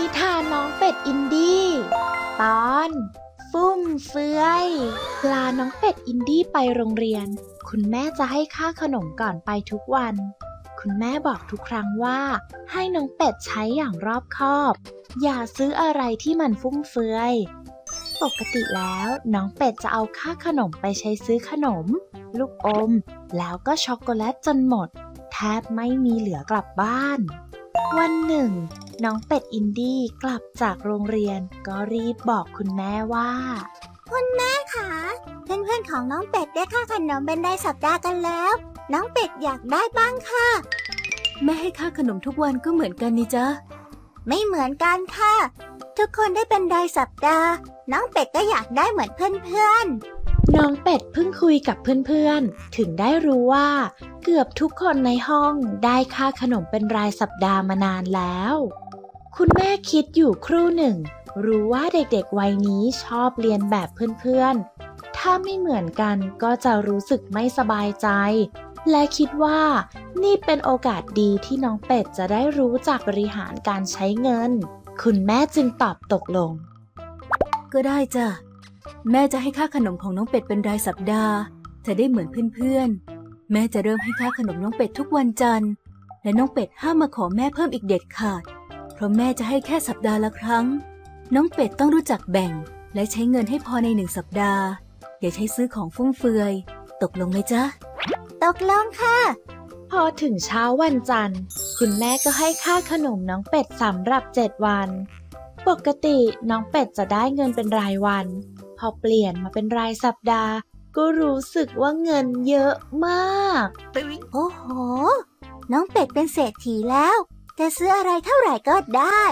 นิทานน้องเป็ดอินดี้ตอน ฟุ่มเฟือยปลาน้องเป็ดอินดี้ไปโรงเรียน คุณแม่จะให้ค่าขนมก่อนไปทุกวัน คุณแม่บอกทุกครั้งว่า ให้น้องเป็ดใช้อย่างรอบคอบ อย่าซื้ออะไรที่มันฟุ่มเฟือยปกติแล้วน้องเป็ดจะเอาค่าขนมไปใช้ซื้อขนม ลูกอม แล้วก็ช็อกโกแลตจนหมด แทบไม่มีเหลือกลับบ้าน วันหนึ่ง น้องเป็ดอินดี้กลับจากโรงเรียน ก็รีบบอกคุณแม่ว่าค่ะเพื่อนๆของน้องเป็ดได้ค่าขนมเป็นรายสัปดาห์กันแล้ว น้องเป็ดอยากได้บ้างค่ะ แม่ให้ค่าขนมทุกวันก็เหมือนกันนี่จ๊ะไม่เหมือนกันค่ะ ทุกคนได้เป็นรายสัปดาห์ น้องเป็ดก็อยากได้เหมือนเพื่อน น้องเป็ดเพิ่งคุยกับเพื่อนๆ ถึงได้รู้ว่า เกือบทุกคนในห้องได้ค่าขนมเป็นรายสัปดาห์มานานแล้ว คุณแม่คิดอยู่ครู่หนึ่ง รู้ว่าเด็กๆวัยนี้ชอบเรียนแบบเพื่อนๆ ถ้าไม่เหมือนกันก็จะรู้สึกไม่สบายใจ และคิดว่านี่เป็นโอกาสดีที่น้องเป็ดจะได้รู้จักบริหารการใช้เงิน คุณแม่จึงตอบตกลง ก็ได้จ้ะ แม่จะให้ค่าขนมของน้องเป็ดเป็นรายสัปดาห์จะได้เหมือนเพื่อนๆ แม่จะเริ่มให้ค่าขนมน้องเป็ดทุกวันจันทร์ และน้องเป็ดห้ามมาขอแม่เพิ่มอีกเด็ดขาด เพราะแม่จะให้แค่สัปดาห์ละครั้ง น้องเป็ดต้องรู้จักแบ่ง และใช้เงินให้พอในหนึ่งสัปดาห์ อย่าใช้ซื้อของฟุ่มเฟือย ตกลงไหมจ๊ะ ตกลงค่ะ พอถึงเช้าวันจันทร์ คุณแม่ก็ให้ค่าขนมน้องเป็ดสำหรับ7วัน ปกติน้องเป็ดจะได้เงินเป็นรายวัน พอเปลี่ยนมาเป็นรายสัปดาห์ ก็รู้สึกว่าเงินเยอะมากโอ้โห น้องเป็ดเป็นเศรษฐีแล้ว จะซื้ออะไรเท่าไหร่ก็ได้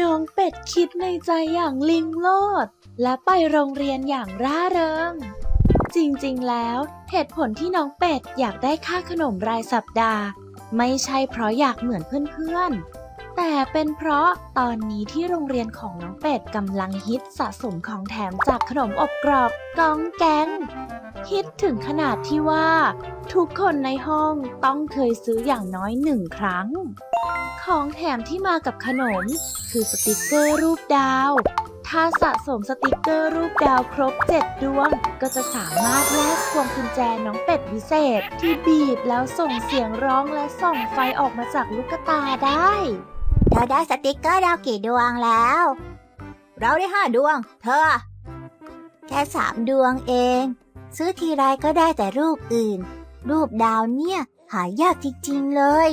น้องเป็ดคิดในใจอย่างลิงโลด และไปโรงเรียนอย่างร่าเริง จริงๆแล้วเหตุผลที่น้องเป็ดอยากได้ค่าขนมรายสัปดาห์ ไม่ใช่เพราะอยากเหมือนเพื่อนๆ แต่เป็นเพราะตอนนี้ที่โรงเรียนของน้องเป็ดกำลังฮิตสะสมของแถมจากขนมอบกรอบกองแกงฮิตถึงขนาดที่ว่า ทุกคนในห้องต้องเคยซื้ออย่างน้อยหนึ่งครั้ง ของแถมที่มากับขนม คือสติกเกอร์รูปดาว ถ้าสะสมสติกเกอร์รูปดาวครบ7ดวง ก็จะสามารถแลกพวงกุญแจน้องเป็ดวิเศษ ที่บีบแล้วส่งเสียงร้องและส่องไฟออกมาจากลูกตาได้ เธอได้สติกเกอร์ดาวกี่ดวงแล้ว เราได้ห้าดวง เธอ แค่สามดวงเอง ซื้อทีไรก็ได้แต่รูปอื่น รูปดาวเนี่ย หายากจริงๆเลย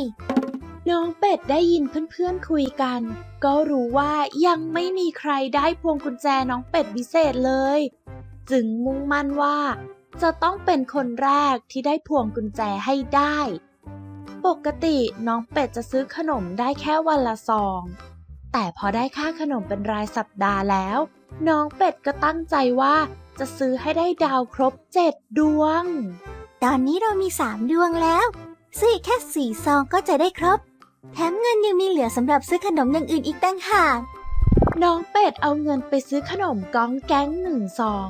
น้องเป็ดได้ยินเพื่อนๆคุยกัน ก็รู้ว่ายังไม่มีใครได้พวงกุญแจน้องเป็ดวิเศษเลย จึงมุ่งมั่นว่า จะต้องเป็นคนแรกที่ได้พวงกุญแจให้ได้ ปกติน้องเป็ดจะซื้อขนมได้แค่วันละซอง แต่พอได้ค่าขนมเป็นรายสัปดาห์แล้ว น้องเป็ดก็ตั้งใจว่าจะซื้อให้ได้ดาวครบเจ็ดดวง ตอนนี้เรามีสามดวงแล้ว ซื้ออีกแค่สี่ซองก็จะได้ครบ แถมเงินยังมีเหลือสำหรับซื้อขนมอย่างอื่นอีกตั้งหาก น้องเป็ดเอาเงินไปซื้อขนมก้องแก๊งหนึ่งซอง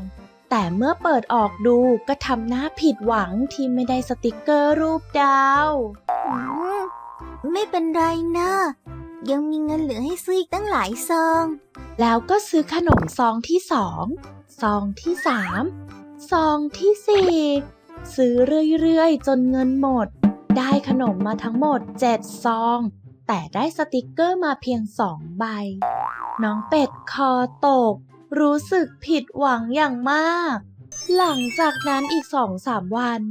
แต่เมื่อเปิดออกดูก็ทำหน้าผิดหวังที่ไม่ได้สติกเกอร์รูปดาวอืมไม่เป็นไรนะ ยังมีเงินเหลือให้ซื้ออีกตั้งหลายซอง แล้วก็ซื้อขนมซองที่สอง ซองที่สาม ซองที่สี่ ซื้อเรื่อยๆ จนเงินหมด ได้ขนมมาทั้งหมดเจ็ดซอง แต่ได้สติกเกอร์มาเพียงสองใบ น้องเป็ดคอตก รู้สึกผิดหวังอย่างมาก หลังจากนั้นอีกสองสามวัน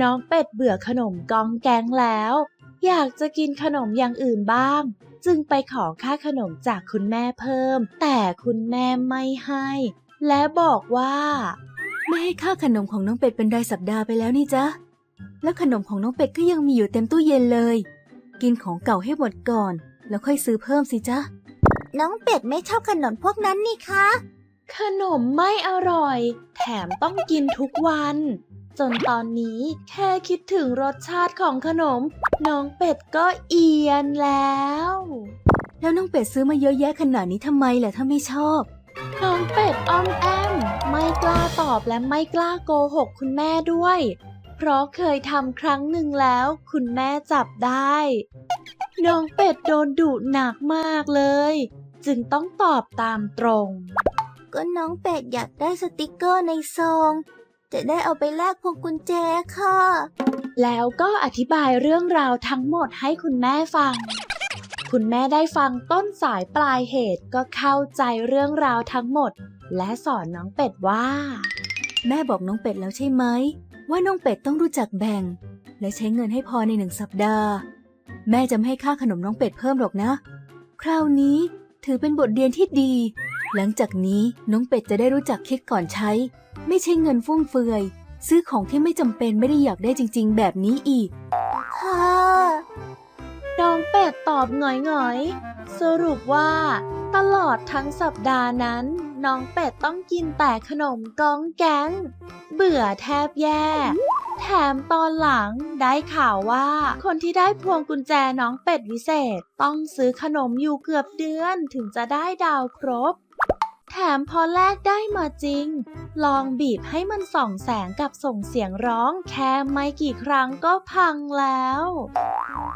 น้องเป็ดเบื่อขนมกองแกงแล้ว อยากจะกินขนมอย่างอื่นบ้าง จึงไปขอค่าขนมจากคุณแม่เพิ่ม แต่คุณแม่ไม่ให้ และบอกว่าแม่ให้ค่าขนมของน้องเป็ดเป็นรายสัปดาห์ไปแล้วนี่จ๊ะแล้วขนมของน้องเป็ดก็ยังมีอยู่เต็มตู้เย็นเลย กินของเก่าให้หมดก่อน แล้วค่อยซื้อเพิ่มสิจ๊ะ น้องเป็ดไม่ชอบขนมพวกนั้นนี่คะ ขนมไม่อร่อย แถมต้องกินทุกวัน จนตอนนี้แค่คิดถึงรสชาติของขนม น้องเป็ดก็เอียนแล้ว แล้วน้องเป็ดซื้อมาเยอะแยะขนาดนี้ทำไมล่ะถ้าไม่ชอบ น้องเป็ดอ้อมแอม ไม่กล้าตอบและไม่กล้าโกหกคุณแม่ด้วย เพราะเคยทำครั้งหนึ่งแล้ว คุณแม่จับได้ น้องเป็ดโดนดุหนักมากเลย จึงต้องตอบตามตรง ก็น้องเป็ดอยากได้สติกเกอร์ในซอง จะได้เอาไปแลกพวงกุญแจค่ะ แล้วก็อธิบายเรื่องราวทั้งหมดให้คุณแม่ฟัง คุณแม่ได้ฟังต้นสายปลายเหตุก็เข้าใจเรื่องราวทั้งหมด และสอนน้องเป็ดว่า แม่บอกน้องเป็ดแล้วใช่ไหมว่าน้องเป็ดต้องรู้จักแบ่ง และใช้เงินให้พอในหนึ่งสัปดาห์ แม่จะไม่ให้ค่าขนมน้องเป็ดเพิ่มหรอกนะ คราวนี้ถือเป็นบทเรียนที่ดี หลังจากนี้น้องเป็ดจะได้รู้จักคิดก่อนใช้ ไม่ใช่เงินฟุ่มเฟือย ซื้อของที่ไม่จำเป็นไม่ได้อยากได้จริง ๆ แบบนี้อีก ค่ะน้องเป็ดตอบหงอยๆ สรุปว่า ตลอดทั้งสัปดาห์นั้น น้องเป็ดต้องกินแต่ขนมก้องแก๊ง เบื่อแทบแย่ แถมตอนหลังได้ข่าวว่า คนที่ได้พวงกุญแจน้องเป็ดวิเศษ ต้องซื้อขนมอยู่เกือบเดือนถึงจะได้ดาวครบ แถมพอแลกได้มาจริง ลองบีบให้มันส่องแสงกับส่งเสียงร้องแค่ไม่กี่ครั้งก็พังแล้ว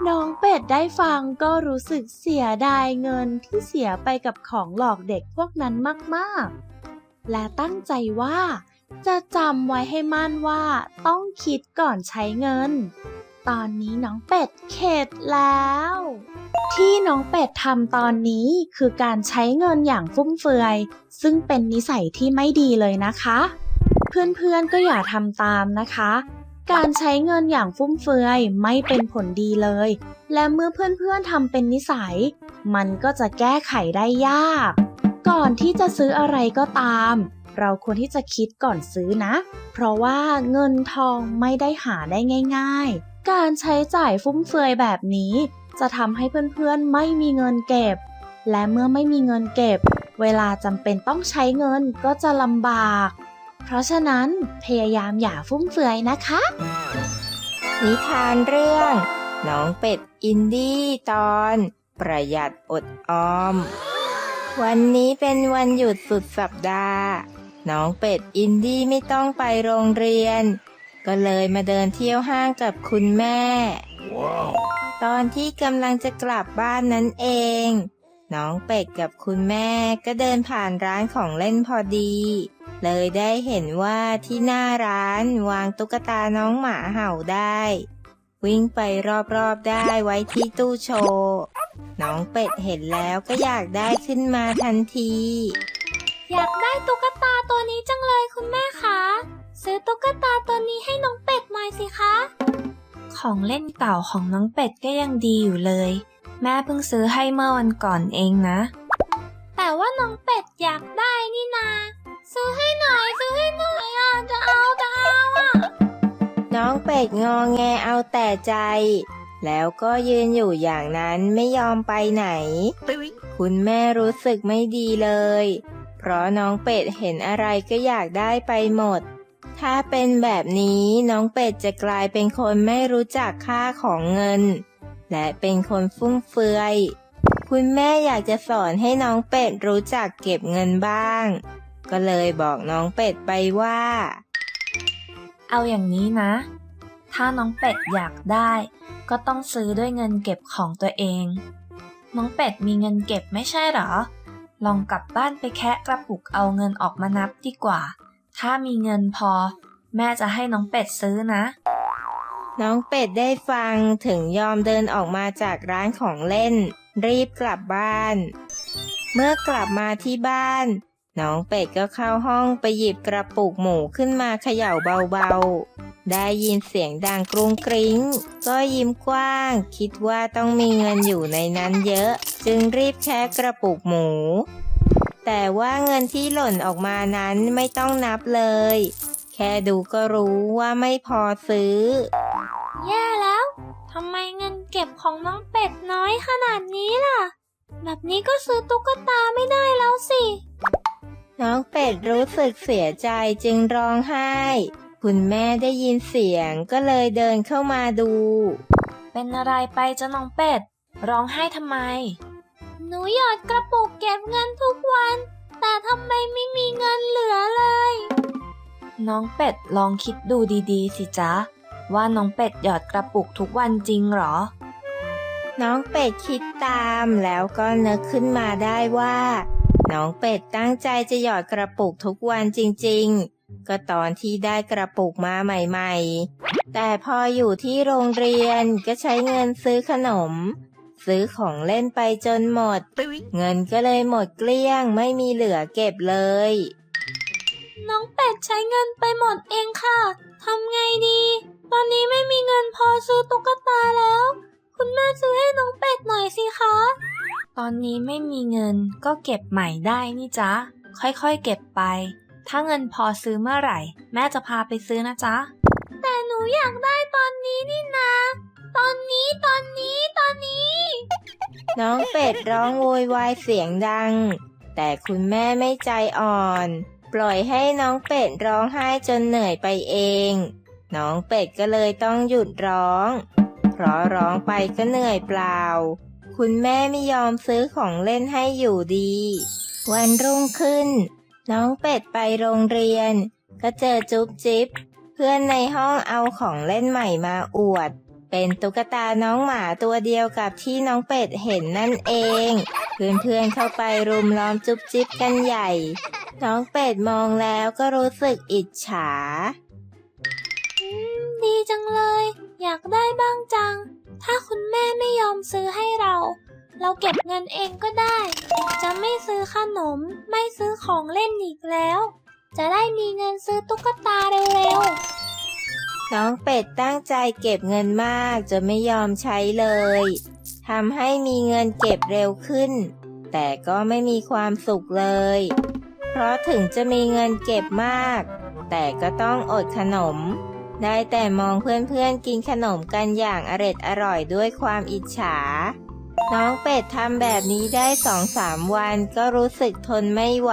น้องเป็ดได้ฟังก็รู้สึกเสียดายเงินที่เสียไปกับของหลอกเด็กพวกนั้นมากๆ และตั้งใจว่า จะจำไว้ให้มั่นว่าต้องคิดก่อนใช้เงิน ตอนนี้น้องเป็ดเข็ดแล้ว ที่น้องเป็ดทำตอนนี้คือการใช้เงินอย่างฟุ่มเฟือย ซึ่งเป็นนิสัยที่ไม่ดีเลยนะคะ เพื่อนๆก็อย่าทำตามนะคะ การใช้เงินอย่างฟุ่มเฟือยไม่เป็นผลดีเลย และเมื่อเพื่อนๆทำเป็นนิสัย มันก็จะแก้ไขได้ยาก ก่อนที่จะซื้ออะไรก็ตามเราควรที่จะคิดก่อนซื้อนะ เพราะว่าเงินทองไม่ได้หาได้ง่าย ๆ การใช้จ่ายฟุ่มเฟือยแบบนี้ จะทำให้เพื่อนๆไม่มีเงินเก็บ และเมื่อไม่มีเงินเก็บ เวลาจำเป็นต้องใช้เงินก็จะลำบาก เพราะฉะนั้นพยายามอย่าฟุ่มเฟือยนะคะ นิทานเรื่องน้องเป็ดอินดี้ตอน ประหยัดอดออม วันนี้เป็นวันหยุดสุดสัปดาห์ น้องเป็ดอินดี้ไม่ต้องไปโรงเรียน ก็เลยมาเดินเที่ยวห้างกับคุณแม่ตอนที่กำลังจะกลับบ้านนั้นเอง น้องเป็ดกับคุณแม่ก็เดินผ่านร้านของเล่นพอดี เลยได้เห็นว่าที่หน้าร้านวางตุ๊กตาน้องหมาเห่าได้ วิ่งไปรอบๆได้ไว้ที่ตู้โชว์น้องเป็ดเห็นแล้วก็อยากได้ขึ้นมาทันที อยากได้ตุ๊กตาตัวนี้จังเลยคุณแม่คะ ซื้อตุ๊กตาตัวนี้ให้น้องเป็ดหน่อยสิคะ ของเล่นเก่าของน้องเป็ดก็ยังดีอยู่เลย แม่เพิ่งซื้อให้เมื่อวันก่อนเองนะ แต่ว่าน้องเป็ดอยากได้นี่นา ซื้อให้หน่อยซื้อให้หน่อยอะจะเอาจะเอาอะ น้องเป็ดงอแงเอาแต่ใจ แล้วก็ยืนอยู่อย่างนั้นไม่ยอมไปไหน คุณแม่รู้สึกไม่ดีเลย เพราะน้องเป็ดเห็นอะไรก็อยากได้ไปหมด ถ้าเป็นแบบนี้น้องเป็ดจะกลายเป็นคนไม่รู้จักค่าของเงิน และเป็นคนฟุ่มเฟือย คุณแม่อยากจะสอนให้น้องเป็ดรู้จักเก็บเงินบ้าง ก็เลยบอกน้องเป็ดไปว่า เอาอย่างนี้นะ ถ้าน้องเป็ดอยากได้ ก็ต้องซื้อด้วยเงินเก็บของตัวเอง น้องเป็ดมีเงินเก็บไม่ใช่หรอ ลองกลับบ้านไปแคะกระปุกเอาเงินออกมานับดีกว่า ถ้ามีเงินพอ แม่จะให้น้องเป็ดซื้อนะ น้องเป็ดได้ฟังถึงยอมเดินออกมาจากร้านของเล่น รีบกลับบ้าน เมื่อกลับมาที่บ้าน น้องเป็ดก็เข้าห้องไปหยิบกระปุกหมูขึ้นมาเขย่าเบาๆ ได้ยินเสียงดังกรุงกริ้ง ก็ยิ้มกว้าง คิดว่าต้องมีเงินอยู่ในนั้นเยอะ จึงรีบแคะกระปุกหมู แต่ว่าเงินที่หล่นออกมานั้นไม่ต้องนับเลย แค่ดูก็รู้ว่าไม่พอซื้อ แย่แล้วทำไมเงินเก็บของน้องเป็ดน้อยขนาดนี้ล่ะ แบบนี้ก็ซื้อตุ๊กตาไม่ได้แล้วสิ น้องเป็ดรู้สึกเสียใจจึงร้องไห้ คุณแม่ได้ยินเสียงก็เลยเดินเข้ามาดู เป็นอะไรไปจ้ะน้องเป็ด ร้องไห้ทำไม หนูหยอดกระปุกเก็บเงินทุกวัน แต่ทำไมไม่มีเงินเหลือเลย น้องเป็ดลองคิดดูดีๆ สิจ๊ะ ว่าน้องเป็ดหยอดกระปุกทุกวันจริงเหรอ น้องเป็ดคิดตามแล้วก็นึกขึ้นมาได้ว่า น้องเป็ดตั้งใจจะหยอดกระปุกทุกวันจริง ๆก็ตอนที่ได้กระปุกมาใหม่ ๆ แต่พออยู่ที่โรงเรียนก็ใช้เงินซื้อขนม ซื้อของเล่นไปจนหมด เงินก็เลยหมดเกลี้ยงไม่มีเหลือเก็บเลย น้องเป็ดใช้เงินไปหมดเองค่ะทำไงดี ตอนนี้ไม่มีเงินพอซื้อตุ๊กตาแล้ว คุณแม่ซื้อให้น้องเป็ดหน่อยสิคะ ตอนนี้ไม่มีเงินก็เก็บใหม่ได้นี่จ๊ะ ค่อยๆเก็บไป ถ้าเงินพอซื้อเมื่อไหร่ แม่จะพาไปซื้อนะจ๊ะ แต่หนูอยากได้ตอนนี้นี่นะ ตอนนี้ตอนนี้ตอนนี้ น้องเป็ดร้องโวยวายเสียงดัง แต่คุณแม่ไม่ใจอ่อน ปล่อยให้น้องเป็ดร้องไห้จนเหนื่อยไปเอง น้องเป็ดก็เลยต้องหยุดร้อง เพราะร้องไปก็เหนื่อยเปล่า คุณแม่ไม่ยอมซื้อของเล่นให้อยู่ดี วันรุ่งขึ้น น้องเป็ดไปโรงเรียน ก็เจอจุ๊บจิ๊บเพื่อนในห้องเอาของเล่นใหม่มาอวด เป็นตุ๊กตาน้องหมาตัวเดียวกับที่น้องเป็ดเห็นนั่นเอง เพื่อนๆเข้าไปรุมล้อมจุ๊บจิ๊บกันใหญ่ น้องเป็ดมองแล้วก็รู้สึกอิจฉา ดีจังเลย อยากได้บ้างจัง ถ้าคุณแม่ไม่ยอมซื้อให้เรา เราเก็บเงินเองก็ได้ จะไม่ซื้อขนม ไม่ซื้อของเล่นอีกแล้ว จะได้มีเงินซื้อตุ๊กตาเร็ว น้องเป็ดตั้งใจเก็บเงินมากจนไม่ยอมใช้เลยทำให้มีเงินเก็บเร็วขึ้น แต่ก็ไม่มีความสุขเลย เพราะถึงจะมีเงินเก็บมาก แต่ก็ต้องอดขนม ได้แต่มองเพื่อนๆกินขนมกันอย่างอร็ดอร่อยด้วยความอิจฉา น้องเป็ดทำแบบนี้ได้สองสามวันก็รู้สึกทนไม่ไหว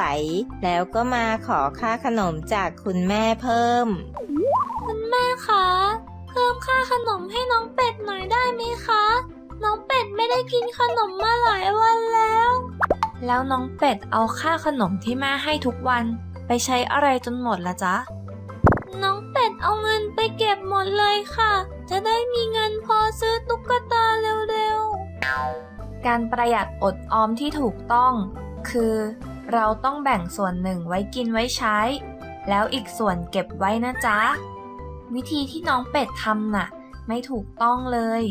แล้วก็มาขอค่าขนมจากคุณแม่เพิ่ม คุณแม่คะ เพิ่มค่าขนมให้น้องเป็ดหน่อยได้ไหมคะ น้องเป็ดไม่ได้กินขนมมาหลายวันแล้ว แล้วน้องเป็ดเอาค่าขนมที่แม่ให้ทุกวันไปใช้อะไรจนหมดละจ๊ะ น้องเป็ดเอาเงินไปเก็บหมดเลยค่ะ จะได้มีเงินพอซื้อตุ๊กตาเร็วๆ การประหยัดอดออมที่ถูกต้อง คือ เราต้องแบ่งส่วนหนึ่งไว้กินไว้ใช้ แล้วอีกส่วนเก็บไว้นะจ๊ะ วิธีที่น้องเป็ดทำน่ะ ไม่ถูกต้องเลย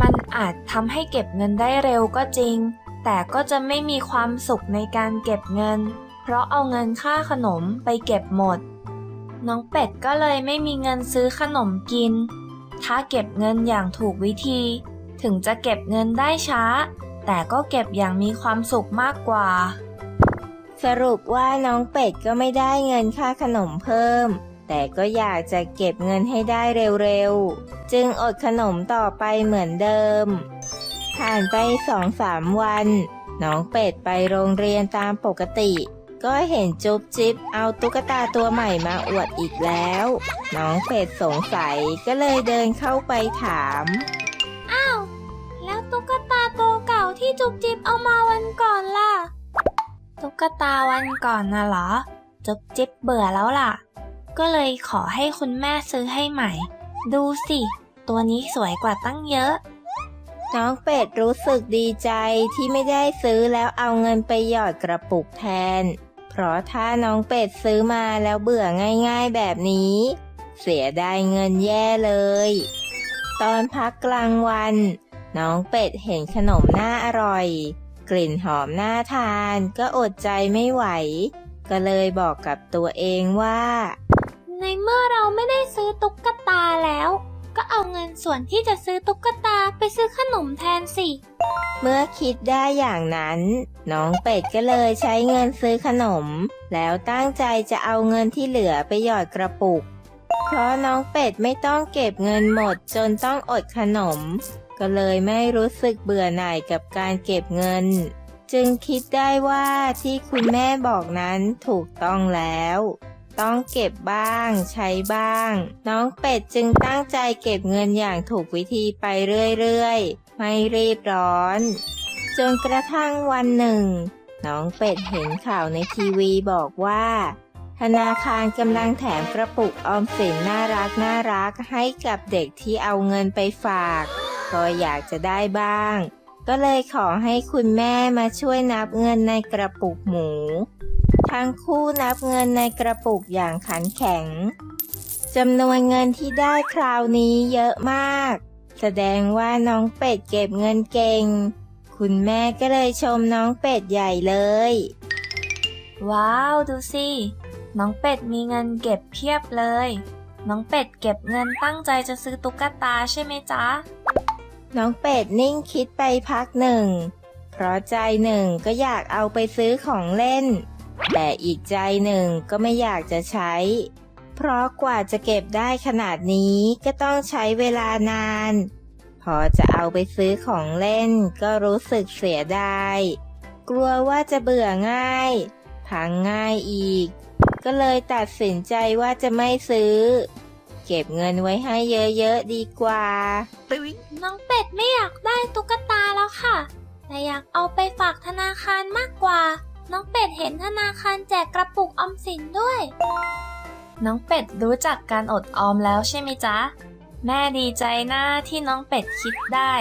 มันอาจทำให้เก็บเงินได้เร็วก็จริง แต่ก็จะไม่มีความสุขในการเก็บเงิน เพราะเอาเงินค่าขนมไปเก็บหมด น้องเป็ดก็เลยไม่มีเงินซื้อขนมกิน ถ้าเก็บเงินอย่างถูกวิธี ถึงจะเก็บเงินได้ช้า แต่ก็เก็บอย่างมีความสุขมากกว่า สรุปว่าน้องเป็ดก็ไม่ได้เงินค่าขนมเพิ่ม แต่ก็อยากจะเก็บเงินให้ได้เร็วๆ จึงอดขนมต่อไปเหมือนเดิม ผ่านไปสองสามวัน น้องเป็ดไปโรงเรียนตามปกติ ก็เห็นจุ๊บจิ๊บเอาตุ๊กตาตัวใหม่มาอวดอีกแล้ว น้องเป็ดสงสัยก็เลยเดินเข้าไปถาม อ้าว แล้วตุ๊กตาตัวเก่าที่จุบจิบเอามาวันก่อนล่ะ ตุ๊กตาวันก่อนน่ะเหรอ จุบจิบเบื่อแล้วล่ะ ก็เลยขอให้คุณแม่ซื้อให้ใหม่ ดูสิ ตัวนี้สวยกว่าตั้งเยอะ น้องเป็ดรู้สึกดีใจที่ไม่ได้ซื้อแล้วเอาเงินไปหยอดกระปุกแทน เพราะถ้าน้องเป็ดซื้อมาแล้วเบื่อง่ายๆแบบนี้ เสียดายเงินแย่เลย ตอนพักกลางวัน น้องเป็ดเห็นขนมน่าอร่อย กลิ่นหอมน่าทานก็อดใจไม่ไหว ก็เลยบอกกับตัวเองว่า ในเมื่อเราไม่ได้ซื้อตุ๊กตาแล้ว ก็เอาเงินส่วนที่จะซื้อตุ๊กตาไปซื้อขนมแทนสิ เมื่อคิดได้อย่างนั้น น้องเป็ดก็เลยใช้เงินซื้อขนม แล้วตั้งใจจะเอาเงินที่เหลือไปหยอดกระปุก เพราะน้องเป็ดไม่ต้องเก็บเงินหมดจนต้องอดขนม ก็เลยไม่รู้สึกเบื่อหน่ายกับการเก็บเงิน จึงคิดได้ว่าที่คุณแม่บอกนั้นถูกต้องแล้ว ต้องเก็บบ้าง ใช้บ้าง น้องเป็ดจึงตั้งใจเก็บเงินอย่างถูกวิธีไปเรื่อยๆ ไม่รีบร้อน จนกระทั่งวันหนึ่ง น้องเป็ดเห็นข่าวในทีวีบอกว่า ธนาคารกำลังแถมกระปุกออมสินน่ารักน่ารักให้กับเด็กที่เอาเงินไปฝาก ก็อยากจะได้บ้าง ก็เลยขอให้คุณแม่มาช่วยนับเงินในกระปุกหมู ทั้งคู่นับเงินในกระปุกอย่างขันแข็งจำนวนเงินที่ได้คราวนี้เยอะมาก แสดงว่าน้องเป็ดเก็บเงินเก่ง คุณแม่ก็เลยชมน้องเป็ดใหญ่เลย ว้าว ดูสิ น้องเป็ดมีเงินเก็บเพียบเลย น้องเป็ดเก็บเงินตั้งใจจะซื้อตุ๊กตาใช่ไหมจ๊ะ น้องเป็ดนิ่งคิดไปพักหนึ่ง เพราะใจหนึ่งก็อยากเอาไปซื้อของเล่น แต่อีกใจหนึ่งก็ไม่อยากจะใช้ เพราะกว่าจะเก็บได้ขนาดนี้ก็ต้องใช้เวลานาน พอจะเอาไปซื้อของเล่นก็รู้สึกเสียดาย กลัวว่าจะเบื่อง่าย พังง่ายอีก ก็เลยตัดสินใจว่าจะไม่ซื้อ เก็บเงินไว้ให้เยอะๆดีกว่า น้องเป็ดไม่อยากได้ตุ๊กตาแล้วค่ะ แต่อยากเอาไปฝากธนาคารมากกว่า น้องเป็ดเห็นธนาคารแจกกระปุกออมสินด้วย น้องเป็ดรู้จักการอดออมแล้วใช่ไหมจ๊ะ แม่ดีใจนะที่น้องเป็ดคิดได้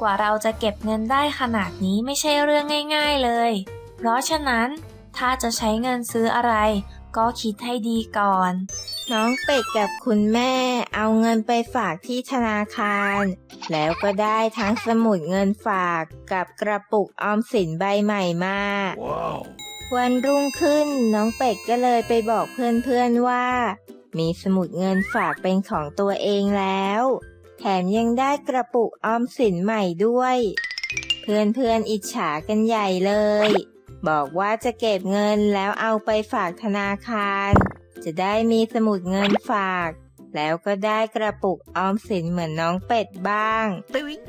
กว่าเราจะเก็บเงินได้ขนาดนี้ไม่ใช่เรื่องง่าย ๆเลย เพราะฉะนั้นถ้าจะใช้เงินซื้ออะไร ก็คิดให้ดีก่อน น้องเป็ดกับคุณแม่ เอาเงินไปฝากที่ธนาคาร แล้วก็ได้ทั้งสมุดเงินฝากกับกระปุกออมสินใบใหม่มาวันรุ่งขึ้นน้องเป็ดก็เลยไปบอกเพื่อนๆว่า มีสมุดเงินฝากเป็นของตัวเองแล้ว แถมยังได้กระปุกออมสินใหม่ด้วย เพื่อนๆอิจฉากันใหญ่เลย บอกว่าจะเก็บเงินแล้วเอาไปฝากธนาคาร จะได้มีสมุดเงินฝาก แล้วก็ได้กระปุกออมสินเหมือนน้องเป็ดบ้าง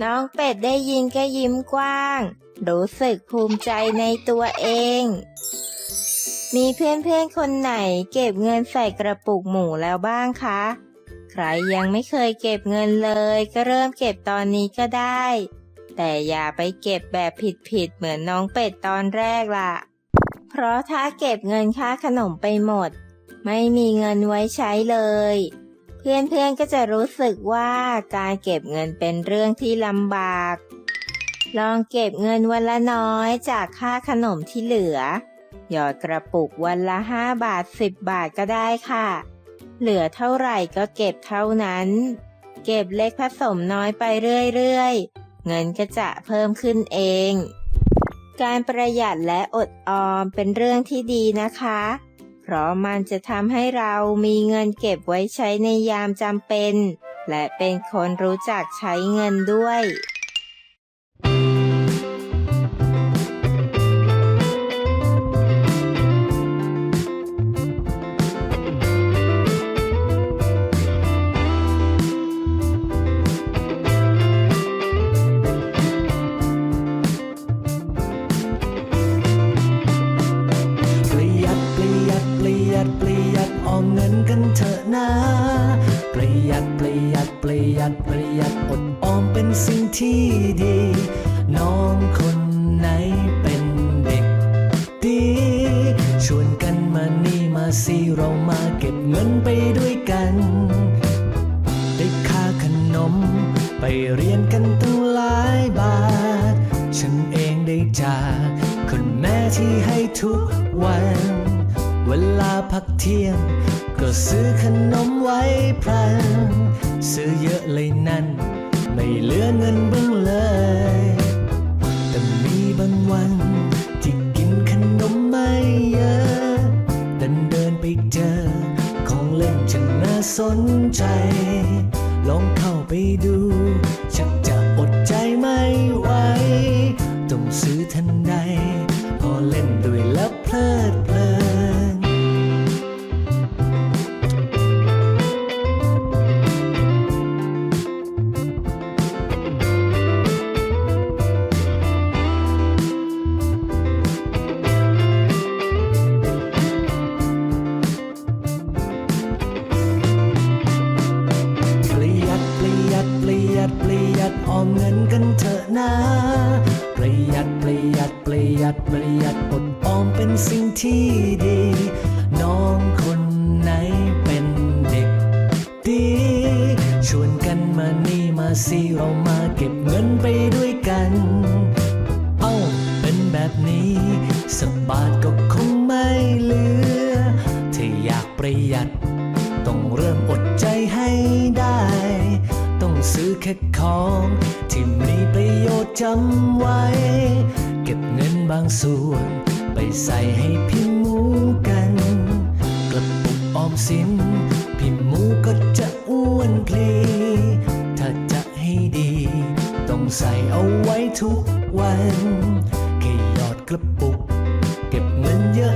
น้องเป็ดได้ยินก็ยิ้มกว้าง รู้สึกภูมิใจในตัวเอง มีเพื่อนๆคนไหนเก็บเงินใส่กระปุกหมูแล้วบ้างคะ ใครยังไม่เคยเก็บเงินเลย ก็เริ่มเก็บตอนนี้ก็ได้ แต่อย่าไปเก็บแบบผิดๆเหมือนน้องเป็ดตอนแรกล่ะ เพราะถ้าเก็บเงินค่าขนมไปหมด ไม่มีเงินไว้ใช้เลย เพื่อนๆก็จะรู้สึกว่าการเก็บเงินเป็นเรื่องที่ลำบาก ลองเก็บเงินวันละน้อยจากค่าขนมที่เหลือ หยอดกระปุกวันละ 5 บาท 10 บาทก็ได้ค่ะ เหลือเท่าไหร่ก็เก็บเท่านั้น เก็บเล็กผสมน้อยไปเรื่อยๆ เงินก็จะเพิ่มขึ้นเอง การประหยัดและอดออมเป็นเรื่องที่ดีนะคะ เพราะมันจะทำให้เรามีเงินเก็บไว้ใช้ในยามจำเป็น และเป็นคนรู้จักใช้เงินด้วย หยัดประหยัดอดออมเป็นสิ่งที่ดี น้องคนไหนเป็นเด็กดี ชวนกันมานี่มาสิเรามาเก็บเงินไปด้วยกัน ได้ค่าขนม ไปเรียนกันตั้งหลายบาท ฉันเองได้จากคุณแม่ที่ให้ทุกวัน เวลาพักเที่ยง ก็ซื้อขนมไว้พรันซื้อเยอะ น่าสนใจ ลองเข้าไปดู ชักจะอดใจไม่ไหว ต้องซื้อทันใด พอเล่นด้วยแล้ว เป็นสิ่งที่ดี น้องคนไหนเป็นเด็กดี ชวนกันมานี่มาสิเรามาเก็บเงินไปด้วยกัน เอาเป็นแบบนี้สักบาทก็คงไม่เหลือ ถ้าอยากประหยัด ต้องเริ่มอดใจให้ได้ ต้องซื้อแค่ของที่มีประโยชน์จำไว้ เก็บเงินบางส่วน ใส่ให้พี่หมูกัน กระปุกออมสิน พี่หมูก็จะอ้วนเพลีถ้าจะให้ดี ต้องใส่เอาไว้ทุกวันแค่หยอดกระปุก เก็บเงินเยอะ